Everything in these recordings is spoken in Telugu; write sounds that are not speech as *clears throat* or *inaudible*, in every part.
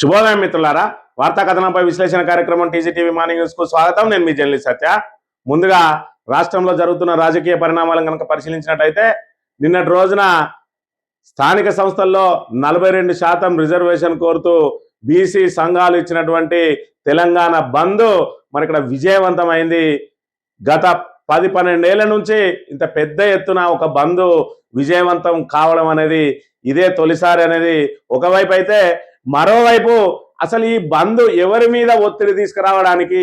శుభోదయం మిత్రులారా వార్తా కథనంపై విశ్లేషణ కార్యక్రమం టీజీటీవీ మార్నింగ్ న్యూస్కు స్వాగతం. నేను మీ జర్నలిస్ట్ సత్య. ముందుగా రాష్ట్రంలో జరుగుతున్న రాజకీయ పరిణామాలను కనుక పరిశీలించినట్టయితే నిన్నటి రోజున స్థానిక సంస్థల్లో నలభై రెండు శాతం రిజర్వేషన్ కోరుతూ బీసీ సంఘాలు ఇచ్చినటువంటి తెలంగాణ బంద్ మరి ఇక్కడ విజయవంతమైంది. గత పది పన్నెండేళ్ళ నుంచి ఇంత పెద్ద ఎత్తున ఒక బంద్ విజయవంతం కావడం అనేది ఇదే తొలిసారి అనేది. ఒకవైపు అయితే మరోవైపు అసలు ఈ బంద్ ఎవరి మీద ఒత్తిడి తీసుకురావడానికి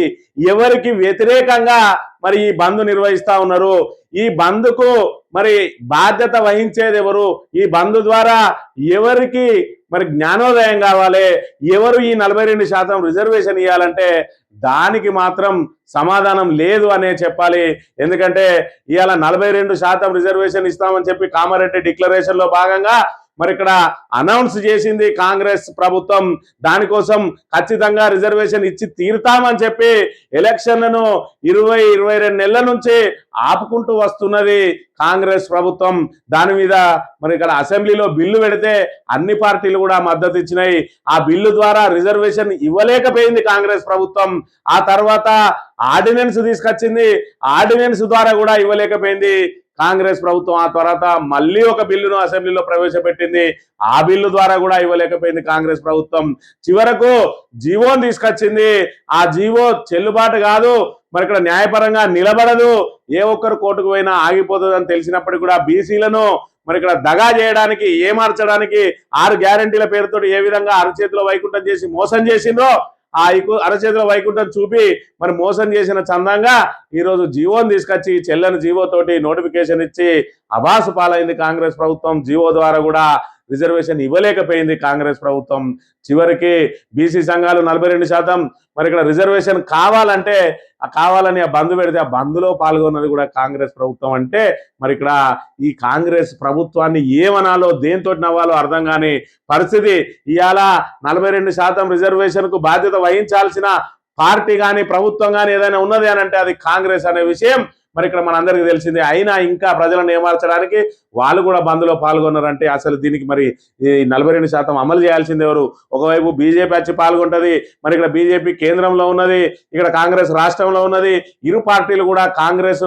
ఎవరికి వ్యతిరేకంగా మరి ఈ బంద్ నిర్వహిస్తా ఉన్నారు? ఈ బంద్కు మరి బాధ్యత వహించేది ఎవరు? ఈ బంద్ ద్వారా ఎవరికి మరి జ్ఞానోదయం కావాలి? ఎవరు ఈ నలభై రెండు శాతం రిజర్వేషన్ ఇవ్వాలంటే దానికి మాత్రం సమాధానం లేదు అనే చెప్పాలి. ఎందుకంటే ఇవాళ నలభై రెండు శాతం రిజర్వేషన్ ఇస్తామని చెప్పి కామారెడ్డి డిక్లరేషన్లో భాగంగా మరి ఇక్కడ అనౌన్స్ చేసింది కాంగ్రెస్ ప్రభుత్వం. దానికోసం ఖచ్చితంగా రిజర్వేషన్ ఇచ్చి తీరుతామని చెప్పి ఎలక్షన్లను ఇరవై ఇరవై రెండు నెలల నుంచి ఆపుకుంటూ వస్తున్నది కాంగ్రెస్ ప్రభుత్వం. దాని మీద మరి ఇక్కడ అసెంబ్లీలో బిల్లు పెడితే అన్ని పార్టీలు కూడా మద్దతు ఇచ్చినాయి. ఆ బిల్లు ద్వారా రిజర్వేషన్ ఇవ్వలేకపోయింది కాంగ్రెస్ ప్రభుత్వం. ఆ తర్వాత ఆర్డినెన్స్ తీసుకొచ్చింది. ఆర్డినెన్స్ ద్వారా కూడా ఇవ్వలేకపోయింది. కాంగ్రెస్ ప్రభుత్వం ఆ తర్వాత మళ్ళీ ఒక బిల్లును అసెంబ్లీలో ప్రవేశపెట్టింది. ఆ బిల్లు ద్వారా కూడా ఇవ్వలేకపోయింది కాంగ్రెస్ ప్రభుత్వం. చివరకు జీవోని తీసుకొచ్చింది. ఆ జీవో చెల్లుబాటు కాదు. మరి ఇక్కడ న్యాయపరంగా నిలబడదు. ఏ ఒక్కరు కోర్టుకు పోయినా ఆగిపోతుంది అని తెలిసినప్పటికీ కూడా బీసీలను మరి ఇక్కడ దగా చేయడానికి ఏమార్చడానికి ఆరు గ్యారంటీల పేరుతో ఏ విధంగా అరచేతిలో వైకుంఠం చేసి మోసం చేసిండ్రో ఆ అరచేతుల అరచేతిలో వైకుంఠం చూపి మరి మోసం చేసిన చందంగా ఈరోజు జీవోని తీసుకొచ్చి చెల్లని జీవో తోటి నోటిఫికేషన్ ఇచ్చి అభాసు పాలైంది కాంగ్రెస్ ప్రభుత్వం. జీవో ద్వారా కూడా రిజర్వేషన్ ఇవ్వలేకపోయింది కాంగ్రెస్ ప్రభుత్వం. చివరికి బీసీ సంఘాలు నలభై రెండు శాతం. మరి ఇక్కడ రిజర్వేషన్ కావాలంటే ఆ కావాలని ఆ బంద్ పెడితే ఆ బంద్లో పాల్గొన్నది కూడా కాంగ్రెస్ ప్రభుత్వం అంటే మరి ఇక్కడ ఈ కాంగ్రెస్ ప్రభుత్వాన్ని ఏమనాలో దేంతో నవ్వాలో అర్థం కాని పరిస్థితి. ఇవాళ నలభై రెండు శాతం రిజర్వేషన్కు బాధ్యత వహించాల్సిన పార్టీ కానీ ప్రభుత్వం కానీ ఏదైనా ఉన్నది అని అంటే అది కాంగ్రెస్ అనే విషయం. మరి ఇక్కడ మనందరికీ తెలిసింది అయినా ఇంకా ప్రజలను ఏమార్చడానికి వాళ్ళు కూడా బంద్లో పాల్గొన్నారంటే అసలు దీనికి మరి ఈ నలభై రెండు శాతం అమలు చేయాల్సింది ఎవరు? ఒకవైపు బీజేపీ వచ్చి పాల్గొంటుంది మరి ఇక్కడ బీజేపీ కేంద్రంలో ఉన్నది ఇక్కడ కాంగ్రెస్ రాష్ట్రంలో ఉన్నది ఇరు పార్టీలు కూడా కాంగ్రెస్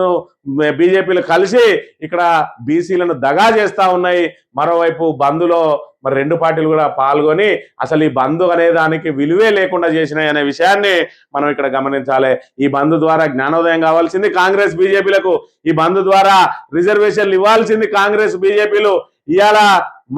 బీజేపీలు కలిసి ఇక్కడ బీసీలను దగా చేస్తా ఉన్నాయి. మరోవైపు బంద్లో మరి రెండు పార్టీలు కూడా పాల్గొని అసలు ఈ బంధు అనే దానికి విలువే లేకుండా చేసినాయి అనే విషయాన్ని మనం ఇక్కడ గమనించాలి. ఈ బంధు ద్వారా జ్ఞానోదయం కావాల్సింది కాంగ్రెస్ బీజేపీలకు. ఈ బంధు ద్వారా రిజర్వేషన్లు ఇవ్వాల్సింది కాంగ్రెస్ బీజేపీలు. ఇవాళ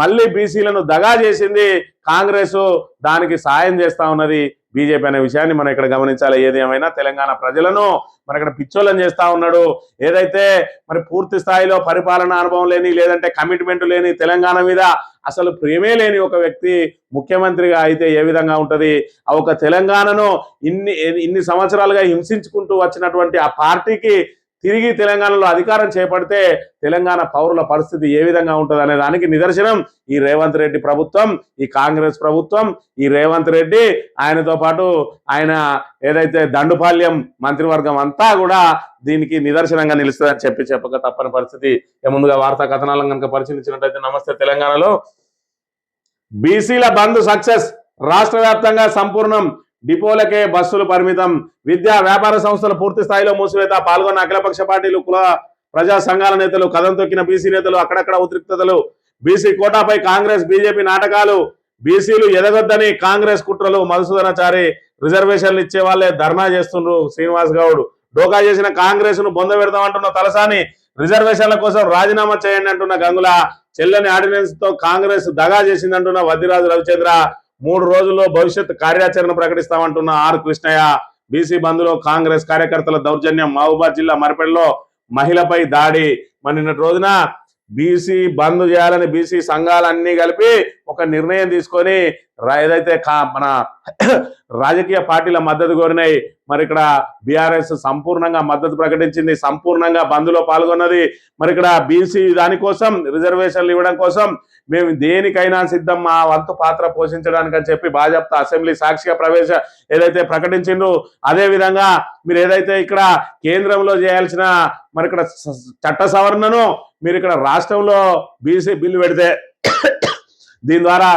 మళ్ళీ బీసీలను దగా చేసింది కాంగ్రెస్. దానికి సాయం చేస్తా ఉన్నది బీజేపీ అనే విషయాన్ని మనం ఇక్కడ గమనించాలి. ఏది ఏమైనా తెలంగాణ ప్రజలను మన ఇక్కడ పిచ్చోళ్ళని చేస్తూ ఉన్నాడు. ఏదైతే మరి పూర్తి స్థాయిలో పరిపాలన అనుభవం లేని లేదంటే కమిట్మెంట్ లేని తెలంగాణ మీద అసలు ప్రేమే లేని ఒక వ్యక్తి ముఖ్యమంత్రిగా అయితే ఏ విధంగా ఉంటుంది? ఆ ఒక తెలంగాణను ఇన్ని ఇన్ని సంవత్సరాలుగా హింసించుకుంటూ వచ్చినటువంటి ఆ పార్టీకి తిరిగి తెలంగాణలో అధికారం చేపడితే తెలంగాణ పౌరుల పరిస్థితి ఏ విధంగా ఉంటుంది అనే దానికి నిదర్శనం ఈ రేవంత్ రెడ్డి ప్రభుత్వం ఈ కాంగ్రెస్ ప్రభుత్వం ఈ రేవంత్ రెడ్డి ఆయనతో పాటు ఆయన ఏదైతే దండుపాల్యం మంత్రివర్గం అంతా కూడా దీనికి నిదర్శనంగా నిలుస్తుందని చెప్పి చెప్పక తప్పని పరిస్థితి ముందుగా వార్తా కథనాలను కనుక పరిశీలించినట్టయితే నమస్తే తెలంగాణలో. బీసీల బంద్ సక్సెస్ రాష్ట్ర వ్యాప్తంగా సంపూర్ణం. డిపోలకే బస్సులు పరిమితం. విద్యా వ్యాపార సంస్థలు పూర్తి స్థాయిలో మూసివేత. పాల్గొన్న అఖిలపక్ష పార్టీలు కుల ప్రజా సంఘాల నేతలు కథం తొక్కిన బీసీ నేతలు అక్కడక్కడ ఉద్రిక్తతలు. బీసీ కోటాపై కాంగ్రెస్ బీజేపీ నాటకాలు. బీసీలు ఎదగొద్దని కాంగ్రెస్ కుట్రలు మధుసూదనాచారి రిజర్వేషన్లు ఇచ్చే వాళ్ళే ధర్నా చేస్తుండ్రు శ్రీనివాస్ గౌడ్. డోకా చేసిన కాంగ్రెస్ను బొంద పెడతామంటున్న తలసాని రిజర్వేషన్ల కోసం రాజీనామా చేయండి అంటున్న గంగుల. చెల్లని ఆర్డినెన్స్తో కాంగ్రెస్ దగా చేసిందంటున్న వద్దిరాజు రవిచంద్ర. మూడు రోజుల్లో భవిష్యత్ కార్యాచరణ ప్రకటిస్తామంటున్న ఆర్ కృష్ణయ్య. బీసీ బంద్లో కాంగ్రెస్ కార్యకర్తల దౌర్జన్యం మహబూబాద్ జిల్లా మరపెడలో మహిళపై దాడి. మరి నిన్నటి రోజున బీసీ బంద్ చేయాలని బీసీ సంఘాలన్నీ కలిపి ఒక నిర్ణయం తీసుకొని రా- ఏదైతే కా- మన *clears throat* రాజకీయ పార్టీల మద్దతు కోరినాయి మరి ఇక్కడ బీఆర్ఎస్ సంపూర్ణంగా మద్దతు ప్రకటించింది సంపూర్ణంగా బంద్లో పాల్గొన్నది. మరి ఇక్కడ బీసీ దానికోసం రిజర్వేషన్లు ఇవ్వడం కోసం మేము దేనికైనా సిద్ధం మా వంతు పాత్ర పోషించడానికి అని చెప్పి భాజపా అసెంబ్లీ సాక్షిగా ప్రవేశ ఏదైతే ప్రకటించిండ్రు అదేవిధంగా మీరు ఏదైతే ఇక్కడ కేంద్రంలో చేయాల్సిన మరి ఇక్కడ చట్ట సవరణను మీరు ఇక్కడ రాష్ట్రంలో బీసీ బిల్లు పెడితే దీని ద్వారా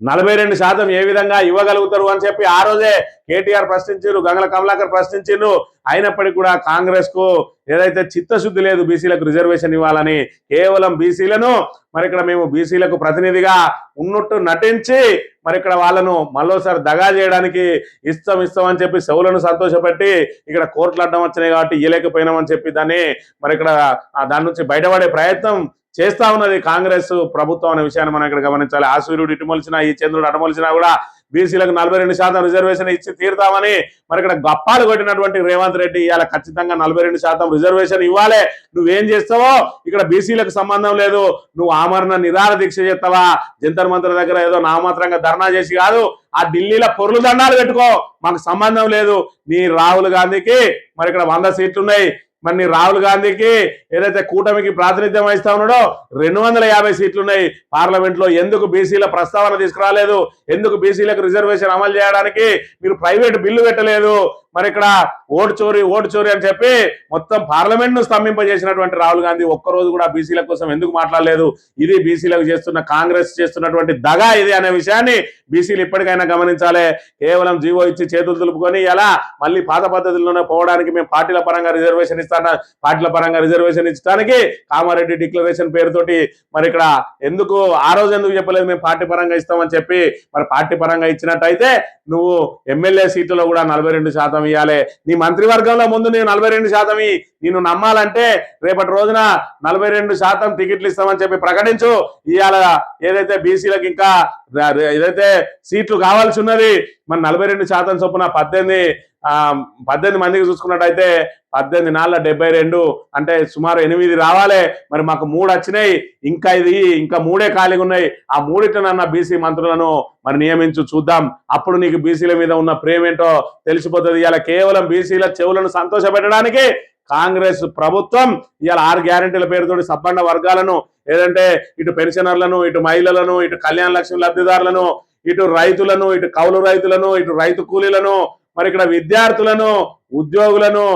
నలభై రెండు శాతం ఏ విధంగా ఇవ్వగలుగుతారు అని చెప్పి ఆ రోజే కేటీఆర్ ప్రశ్నించారు గంగల కమలాకర్ ప్రశ్నించారు. అయినప్పటికీ కూడా కాంగ్రెస్కు ఏదైతే చిత్తశుద్ధి లేదు బీసీలకు రిజర్వేషన్ ఇవ్వాలని కేవలం బీసీలను మరి ఇక్కడ మేము బీసీలకు ప్రతినిధిగా ఉన్నట్టు నటించి మరి ఇక్కడ వాళ్ళను మళ్ళోసారి దగా చేయడానికి ఇస్తాం ఇస్తాం అని చెప్పి సెవులను సంతోషపెట్టి ఇక్కడ కోర్టులు అడ్డం వచ్చినాయి కాబట్టి ఇయ్యలేకపోయినామని చెప్పి దాన్ని మరి ఇక్కడ దాని నుంచి బయటపడే ప్రయత్నం చేస్తా ఉన్నది కాంగ్రెస్ ప్రభుత్వం అనే విషయాన్ని మనం ఇక్కడ గమనించాలి. ఆ సూర్యుడు ఇటుమొలిచినా ఈ చంద్రుడు అటమలిచినా కూడా బీసీలకు నలభై రెండు శాతం రిజర్వేషన్ ఇచ్చి తీరుతామని మరి ఇక్కడ గప్పాలు కొట్టినటువంటి రేవంత్ రెడ్డి ఇవాళ ఖచ్చితంగా నలభై రెండు శాతం రిజర్వేషన్ ఇవ్వాలి. నువ్వేం చేస్తావో ఇక్కడ బీసీలకు సంబంధం లేదు. నువ్వు ఆమరణ నిరాహార దీక్ష చేస్తావా? జంతర్ మంత్రి దగ్గర ఏదో నామాత్రంగా ధర్నా చేసి కాదు. ఆ ఢిల్లీలో పొరులు దండాలు పెట్టుకో. మాకు సంబంధం లేదు. నీ రాహుల్ గాంధీకి మరి ఇక్కడ వంద సీట్లు ఉన్నాయి. మరి రాహుల్ గాంధీకి ఏదైతే కూటమికి ప్రాతినిధ్యం వహిస్తా ఉన్నాడో రెండు వందల యాభై సీట్లు ఉన్నాయి పార్లమెంట్లో ఎందుకు బీసీల ప్రస్తావన తీసుకురాలేదు? ఎందుకు బీసీలకు రిజర్వేషన్ అమలు చేయడానికి మీరు ప్రైవేట్ బిల్లు పెట్టలేదు? మరి ఇక్కడ ఓటు చోరీ ఓటు చోరీ అని చెప్పి మొత్తం పార్లమెంట్ను స్తంభింపజేసినటువంటి రాహుల్ గాంధీ ఒక్కరోజు కూడా బీసీల కోసం ఎందుకు మాట్లాడలేదు? ఇది బీసీలకు చేస్తున్న కాంగ్రెస్ చేస్తున్నటువంటి దగా ఇది అనే విషయాన్ని బీసీలు ఇప్పటికైనా గమనించాలి. కేవలం జీవో ఇచ్చి చేతులు దులుపుకొని ఎలా మళ్ళీ పాత పద్ధతిలోనే పోవడానికి మేము పార్టీల పరంగా రిజర్వేషన్ ఇస్తాన? పార్టీల పరంగా రిజర్వేషన్ ఇచ్చడానికి కామారెడ్డి డిక్లరేషన్ పేరుతోటి మరి ఇక్కడ ఎందుకు ఆ రోజు ఎందుకు చెప్పలేదు మేము పార్టీ పరంగా ఇస్తామని చెప్పి మరి పార్టీ పరంగా ఇచ్చినట్టయితే నువ్వు ఎమ్మెల్యే సీట్లలో కూడా నలభై రెండు శాతం ఇవ్వాలి నీ మంత్రివర్గంలో ముందు నేను నలభై రెండు శాతం నేను నమ్మాలంటే రేపటి రోజున నలభై రెండు శాతం టికెట్లు ఇస్తామని చెప్పి ప్రకటించు. ఇవాళ ఏదైతే బీసీలకు ఇంకా ఏదైతే సీట్లు కావాల్సి ఉన్నది మరి నలభై రెండు శాతం చొప్పున పద్దెనిమిది పద్దెనిమిది మందికి చూసుకున్నట్టయితే పద్దెనిమిది నాళ్ళ డెబ్బై రెండు అంటే సుమారు ఎనిమిది రావాలి. మరి మాకు మూడు వచ్చినాయి ఇంకా ఇది ఇంకా మూడే ఖాళీగా ఉన్నాయి. ఆ మూడిట్లనన్న బీసీ మంత్రులను మరి నియమించు చూద్దాం. అప్పుడు నీకు బీసీల మీద ఉన్న ప్రేమ ఏంటో తెలిసిపోతుంది. ఇలా కేవలం బీసీల చెవులను సంతోషపెట్టడానికి కాంగ్రెస్ ప్రభుత్వం ఇవాళ ఆరు గ్యారెంటీల పేరుతోటి సబ్బండ వర్గాలను ఏదంటే ఇటు పెన్షనర్లను ఇటు మహిళలను ఇటు కళ్యాణ లక్ష్మి లబ్ధిదారులను ఇటు రైతులను ఇటు కౌలు రైతులను ఇటు రైతు కూలీలను మరి ఇక్కడ విద్యార్థులను ఉద్యోగులను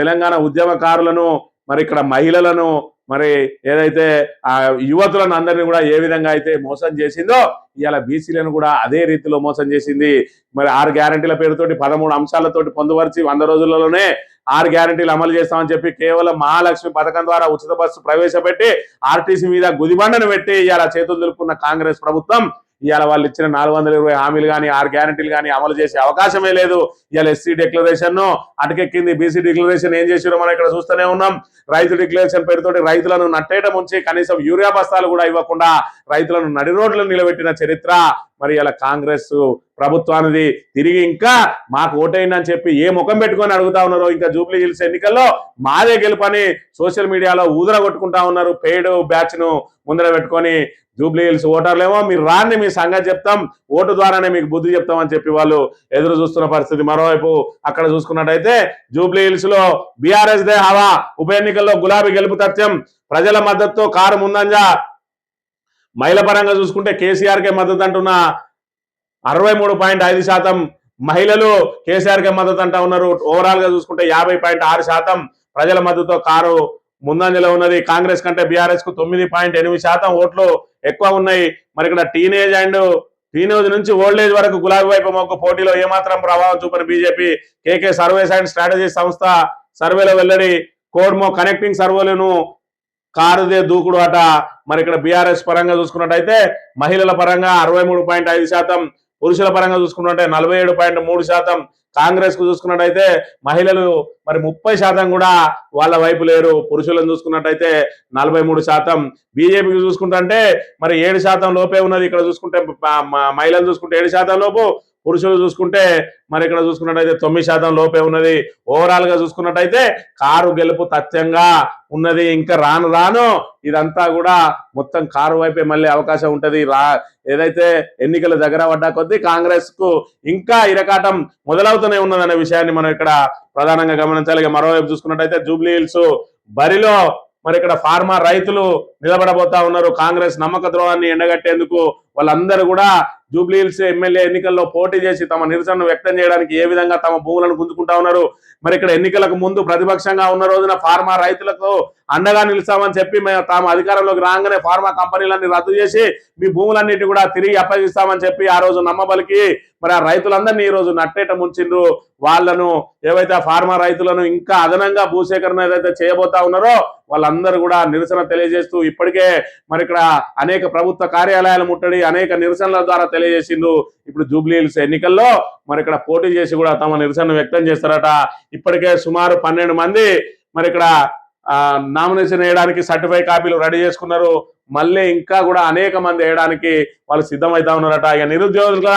తెలంగాణ ఉద్యమకారులను మరి ఇక్కడ మహిళలను మరి ఏదైతే ఆ యువతులను అందరినీ కూడా ఏ విధంగా అయితే మోసం చేసిందో ఇవాళ బీసీలను కూడా అదే రీతిలో మోసం చేసింది. మరి ఆరు గ్యారంటీల పేరుతోటి పదమూడు అంశాలతోటి పొందుపరిచి వంద రోజులలోనే ఆరు గ్యారంటీలు అమలు చేస్తామని చెప్పి కేవలం మహాలక్ష్మి పథకం ద్వారా ఉచిత బస్సు ప్రవేశపెట్టి ఆర్టీసీ మీద గుదిబండను పెట్టి ఇవాళ చేతులు దులుపుకున్న కాంగ్రెస్ ప్రభుత్వం ఇవాళ వాళ్ళు ఇచ్చిన నాలుగు వందల ఇరవై హామీలు కానీ ఆరు గ్యారంటీలు కానీ అమలు చేసే అవకాశమే లేదు. ఇవాళ ఎస్సీ డిక్లరేషన్ అటకెక్కింది బీసీ డిక్లరేషన్ ఏం చేసారో మనం ఇక్కడ చూస్తూనే ఉన్నాం. రైతు డిక్లరేషన్ పేరుతోటి రైతులను నట్టేయడం ఉంచి కనీసం యూరియా బస్తాలు కూడా ఇవ్వకుండా రైతులను నడి రోడ్లు నిలబెట్టిన చరిత్ర. మరి ఇలా కాంగ్రెస్ ప్రభుత్వానికి తిరిగి ఇంకా మాకు ఓటైంది అని చెప్పి ఏ ముఖం పెట్టుకొని అడుగుతా ఉన్నారో ఇంకా జూబ్లీ హిల్స్ ఎన్నికల్లో మాదే గెలుపని సోషల్ మీడియాలో ఊదర కొట్టుకుంటా ఉన్నారు. పెయిడ్ బ్యాచ్ను ముందర పెట్టుకొని జూబ్లీ హిల్స్ ఓటర్లేమో మీరు రాండి మీ సంగతి చెప్తాం ఓటు ద్వారానే మీకు బుద్ధి చెప్తామని చెప్పి వాళ్ళు ఎదురు చూస్తున్న పరిస్థితి. మరోవైపు అక్కడ చూసుకున్నట్టయితే జూబ్లీ హిల్స్లో బీఆర్ఎస్ దే హవా ఉప ఎన్నికల్లో గులాబీ గెలుపు తథ్యం ప్రజల మద్దతుతో కారు ముందంజా. మహిళ పరంగా చూసుకుంటే కేసీఆర్ కే మద్దతు అంటున్న అరవై మూడు పాయింట్ ఐదు శాతం మహిళలు కేసీఆర్ కే మద్దతు అంటా ఉన్నారు. ఓవరాల్గా చూసుకుంటే యాభై పాయింట్ ఆరు శాతం ప్రజల మద్దతుతో కారు ముందంజలో ఉన్నది. కాంగ్రెస్ కంటే బీఆర్ఎస్కు తొమ్మిది పాయింట్ ఎనిమిది శాతం ఓట్లు ఎక్కువ ఉన్నాయి. మరి ఇక్కడ టీనేజ్ అండ్ టీనేజ్ నుంచి ఓల్డ్ ఏజ్ వరకు గులాబీ వైపు మొక్క పోటీలో ఏమాత్రం ప్రభావం చూపని BJP. KK surveys and strategy సంస్థ సర్వేలో వెల్లడి కోడ్మో కనెక్టింగ్ సర్వేలను కారుదే దూకుడు అట. మరి ఇక్కడ బీఆర్ఎస్ పరంగా చూసుకున్నట్టయితే మహిళల పరంగా అరవై మూడు పాయింట్ ఐదు శాతం పురుషుల పరంగా చూసుకున్నట్టే నలభై ఏడు పాయింట్ మూడు శాతం కాంగ్రెస్కు చూసుకున్నట్టయితే మహిళలు మరి ముప్పై శాతం కూడా వాళ్ళ వైపు లేరు. పురుషులను చూసుకున్నట్టయితే నలభై మూడు శాతం. బీజేపీకి చూసుకుంటే మరి ఏడు శాతం లోపే ఉన్నది. ఇక్కడ చూసుకుంటే మహిళలు చూసుకుంటే ఏడు శాతం లోపు. పురుషులు చూసుకుంటే మరి ఇక్కడ చూసుకున్నట్టయితే తొమ్మిది శాతం లోపే ఉన్నది. ఓవరాల్గా చూసుకున్నట్టయితే కారు గెలుపు తథ్యంగా ఉన్నది. ఇంకా రాను రాను ఇదంతా కూడా మొత్తం కారు వైపే మళ్ళీ అవకాశం ఉంటది. రా ఏదైతే ఎన్నికల దగ్గర పడ్డా కొద్దీ కాంగ్రెస్కు ఇంకా ఇరకాటం మొదలవుతూనే ఉన్నదనే విషయాన్ని మనం ఇక్కడ ప్రధానంగా గమనించాలి. మరోవైపు చూసుకున్నట్టయితే జూబ్లీ హిల్స్ బరిలో మరి ఇక్కడ ఫార్మా రైతులు నిలబడబోతా ఉన్నారు. కాంగ్రెస్ నమ్మక ద్రోహాన్ని ఎండగట్టేందుకు వాళ్ళందరూ కూడా జూబ్లీహిల్స్ ఎమ్మెల్యే ఎన్నికల్లో పోటీ చేసి తమ నిరసనను వ్యక్తం చేయడానికి ఏ విధంగా తమ భూములను గుంజుకుంటా ఉన్నారు. మరి ఇక్కడ ఎన్నికలకు ముందు ప్రతిపక్షంగా ఉన్న రోజున ఫార్మా రైతులకు అండగా నిలుస్తామని చెప్పి మేము తాము అధికారంలోకి రాగానే ఫార్మా కంపెనీలన్నీ రద్దు చేసి మీ భూములన్నిటి కూడా తిరిగి అప్పగిస్తామని చెప్పి ఆ రోజు నమ్మబలికి మరి ఆ రైతులందరినీ ఈ రోజు నట్టేట ముంచిండ్రు. వాళ్ళను ఏవైతే ఫార్మా రైతులను ఇంకా అదనంగా భూసేకరణ ఏదైతే చేయబోతా ఉన్నారో వాళ్ళందరూ కూడా నిరసన తెలియజేస్తూ ఇప్పటికే మరి ఇక్కడ అనేక ప్రభుత్వ కార్యాలయాలు ముట్టడి అనేక నిరసనల ద్వారా తెలియజేసిండ్రు. ఇప్పుడు జూబ్లీ ఎన్నికల్లో మరి ఇక్కడ పోటీ చేసి కూడా తమ నిరసన వ్యక్తం చేస్తారట. ఇప్పటికే సుమారు పన్నెండు మంది మరి ఇక్కడ నామినేషన్ వేయడానికి సర్టిఫై కాపీలు రెడీ చేసుకున్నారు. మళ్ళీ ఇంకా కూడా అనేక మంది వేయడానికి వాళ్ళు సిద్ధమవుతా ఉన్నారట. ఇక నిరుద్యోగుల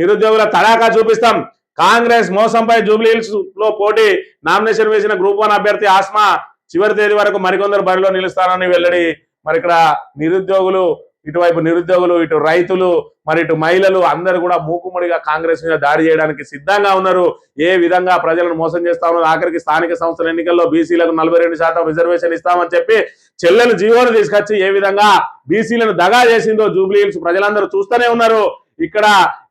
నిరుద్యోగుల తడాకా చూపిస్తాం. కాంగ్రెస్ మోసంపై జూబ్లీ హిల్స్లో పోటీ. నామినేషన్ వేసిన గ్రూప్ వన్ అభ్యర్థి ఆస్మా చివరి తేదీ వరకు మరికొందరు బరిలో నిలుస్తారని వెల్లడి. మరి ఇక్కడ నిరుద్యోగులు ఇటువైపు నిరుద్యోగులు ఇటు రైతులు మరి ఇటు మహిళలు అందరూ కూడా మూకుమడిగా కాంగ్రెస్ మీద దాడి చేయడానికి సిద్ధంగా ఉన్నారు. ఏ విధంగా ప్రజలను మోసం చేస్తా ఉన్నారు? ఆఖరికి స్థానిక సంస్థల ఎన్నికల్లో బీసీలకు నలభై రెండు శాతం రిజర్వేషన్ ఇస్తామని చెప్పి చెల్లెలు జీవోను తీసుకొచ్చి ఏ విధంగా బీసీలను దగా చేసిందో జూబ్లీ హిల్స్ ప్రజలందరూ చూస్తూనే ఉన్నారు. ఇక్కడ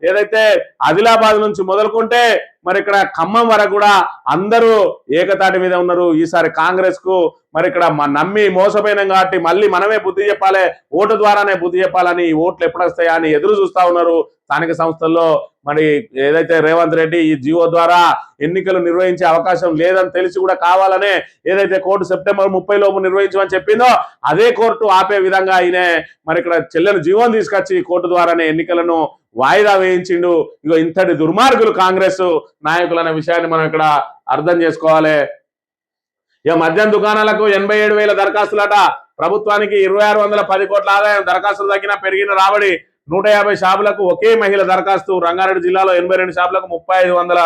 ఏదైతే ఆదిలాబాద్ నుంచి మొదలుకుంటే మరి ఇక్కడ ఖమ్మం వరకు కూడా అందరూ ఏకతాటి మీద ఉన్నారు. ఈసారి కాంగ్రెస్కు మరి ఇక్కడ నమ్మి మోసపోయినాం కాబట్టి మళ్ళీ మనమే బుద్ధి చెప్పాలి. ఓటు ద్వారానే బుద్ధి చెప్పాలని ఓట్లు ఎప్పుడు వస్తాయా అని ఎదురు చూస్తా ఉన్నారు. స్థానిక సంస్థల్లో మరి ఏదైతే రేవంత్ రెడ్డి ఈ జియో ద్వారా ఎన్నికలు నిర్వహించే అవకాశం లేదని తెలిసి కూడా కావాలనే ఏదైతే కోర్టు సెప్టెంబర్ ముప్పై లోపు నిర్వహించమని చెప్పిందో అదే కోర్టు ఆపే విధంగా ఆయనే మరి ఇక్కడ చెల్లెలు జీవోని తీసుకొచ్చి కోర్టు ద్వారానే ఎన్నికలను వాయిదా వేయించిండు. ఇగో ఇంతటి దుర్మార్గులు కాంగ్రెస్ నాయకులు అనే విషయాన్ని మనం ఇక్కడ అర్థం చేసుకోవాలి. ఇక మద్యం దుకాణాలకు ఎనభై ఏడు వేల దరఖాస్తులట. ప్రభుత్వానికి ఇరవై ఆరు వందల పది కోట్ల ఆదాయం దరఖాస్తులు తగ్గిన పెరిగిన రాబడి నూట యాభై షాపులకు ఒకే మహిళ దరఖాస్తు. రంగారెడ్డి జిల్లాలో ఎనభై రెండు షాపులకు ముప్పై ఐదు వందల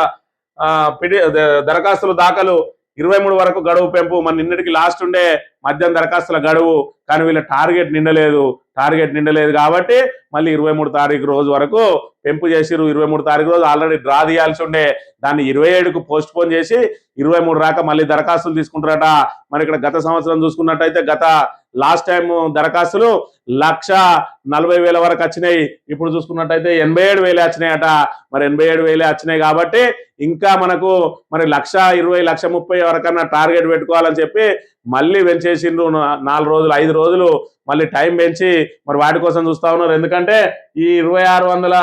దరఖాస్తులు దాఖలు. ఇరవై మూడు వరకు గడువు పెంపు. మన నిన్నటికి లాస్ట్ ఉండే మద్యం దరఖాస్తుల గడువు. కానీ వీళ్ళ టార్గెట్ నిండలేదు. టార్గెట్ నిండలేదు కాబట్టి మళ్ళీ ఇరవై మూడు తారీఖు రోజు వరకు పెంపు చేసిరు ఇరవై మూడు తారీఖు రోజు ఆల్రెడీ డ్రా తీయాల్సి ఉండే. దాన్ని ఇరవై ఏడుకు పోస్ట్ పోన్ చేసి ఇరవై మూడు రాక మళ్ళీ దరఖాస్తులు తీసుకుంటారట మరి ఇక్కడ గత సంవత్సరం చూసుకున్నట్టయితే గత లాస్ట్ టైం దరఖాస్తులు లక్ష నలభై వేల వరకు వచ్చినాయి. ఇప్పుడు చూసుకున్నట్టయితే ఎనభై ఏడు వేలే వచ్చినాయట. మరి ఎనభై ఏడు వేలే వచ్చినాయి కాబట్టి ఇంకా మనకు మరి లక్ష ఇరవై లక్ష ముప్పై వరకన్నా టార్గెట్ పెట్టుకోవాలని చెప్పి మళ్ళీ పెంచేసిండ్రు నాలుగు రోజులు ఐదు రోజులు మళ్ళీ టైం పెంచి మరి వాటి కోసం చూస్తా ఉన్నారు. ఎందుకంటే ఈ ఇరవై ఆరు వందల